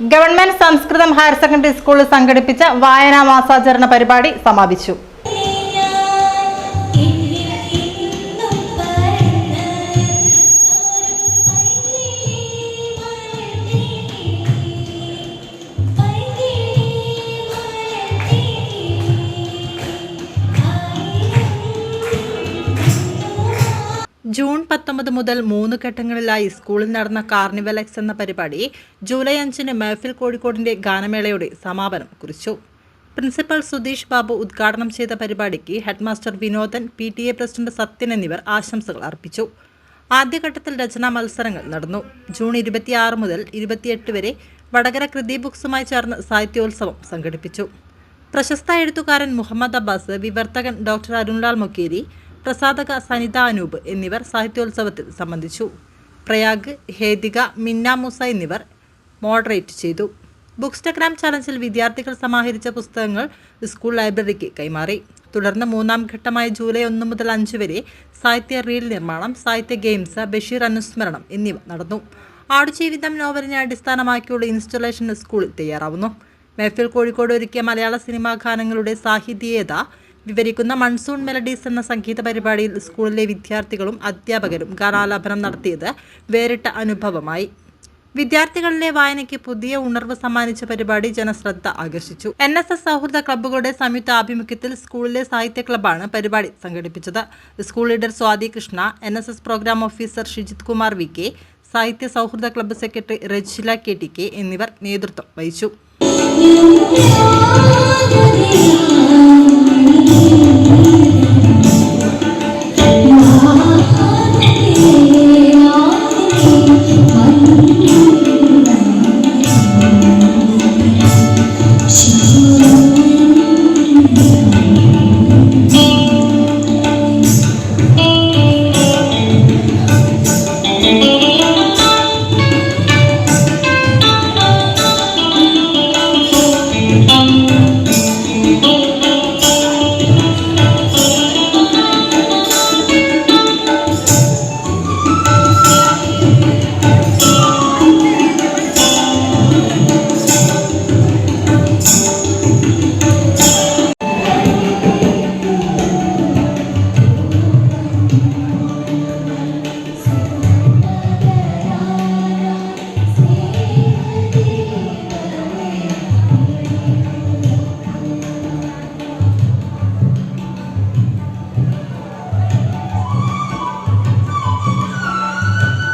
Government സംസ്കൃതം higher secondary സ്കൂളിൽ സംഘടിപ്പിച്ച വായനാ മാസാചരണ പരിപാടി സമാപിച്ചു ജൂൺ പത്തൊമ്പത് മുതൽ മൂന്ന് ഘട്ടങ്ങളിലായി സ്കൂളിൽ നടന്ന കാർണിവൽ എക്സ് എന്ന പരിപാടി ജൂലൈ അഞ്ചിന് മഹഫിൽ കോഴിക്കോടിന്റെ ഗാനമേളയുടെ സമാപനം കുറിച്ചു. പ്രിൻസിപ്പൽ സുധീഷ് ബാബു ഉദ്ഘാടനം ചെയ്ത പരിപാടിക്ക് headmaster Vinodan P T A president Sathyan എന്നിവർ ആശംസകൾ അർപ്പിച്ചു. ആദ്യഘട്ടത്തിൽ രചനാ മത്സരങ്ങൾ നടന്നു. ജൂൺ ഇരുപത്തിയാറ് മുതൽ ഇരുപത്തിയെട്ട് വരെ വടകര കൃതി ബുക്സുമായി ചേർന്ന് സാഹിത്യോത്സവം സംഘടിപ്പിച്ചു. പ്രശസ്ത എഴുത്തുകാരൻ മുഹമ്മദ് അബ്ബാസ് വിവർത്തകൻ ഡോക്ടർ അരുൺലാൽ മൊക്കേരി പ്രസാധക സനിത അനൂപ് എന്നിവർ സാഹിത്യോത്സവത്തിൽ സംബന്ധിച്ചു. പ്രയാഗ് ഹേദിക മിന്ന മൂസ എന്നിവർ മോഡറേറ്റ് ചെയ്തു. ബുക്സ്റ്റഗ്രാം ചലഞ്ചിൽ വിദ്യാർത്ഥികൾ സമാഹരിച്ച പുസ്തകങ്ങൾ സ്കൂൾ ലൈബ്രറിക്ക് കൈമാറി. തുടർന്ന് മൂന്നാം ഘട്ടമായ ജൂലൈ ഒന്ന് മുതൽ അഞ്ച് വരെ സാഹിത്യ റീൽ നിർമ്മാണം സാഹിത്യ ഗെയിംസ് ബഷീർ അനുസ്മരണം എന്നിവ നടന്നു. ആടുജീവിതം നോവലിനെ അടിസ്ഥാനമാക്കിയുള്ള ഇൻസ്റ്റലേഷൻ സ്കൂളിൽ തയ്യാറാവുന്നു. മെഹഫിൽ കോഴിക്കോട് ഒരുക്കിയ മലയാള സിനിമാ ഗാനങ്ങളുടെ സാഹിത്യീയത വിവരിക്കുന്ന മൺസൂൺ മെലഡീസ് എന്ന സംഗീത പരിപാടിയിൽ സ്കൂളിലെ വിദ്യാർത്ഥികളും അധ്യാപകരും ഗാനാലാപനം നടത്തിയത് വേറിട്ട അനുഭവമായി. വിദ്യാർത്ഥികളിലെ വായനയ്ക്ക് പുതിയ ഉണർവ് സമ്മാനിച്ച പരിപാടി ജനശ്രദ്ധ ആകർഷിച്ചു. എൻ എസ് എസ് സൗഹൃദ ക്ലബ്ബുകളുടെ സംയുക്ത ആഭിമുഖ്യത്തിൽ സ്കൂളിലെ സാഹിത്യ ക്ലബ്ബാണ് പരിപാടി സംഘടിപ്പിച്ചത്. School leader Swathi Krishna N S S program officer Shijith Kumar V K സാഹിത്യ സൗഹൃദ club secretary Rejila K T K എന്നിവർ നേതൃത്വം വഹിച്ചു ും.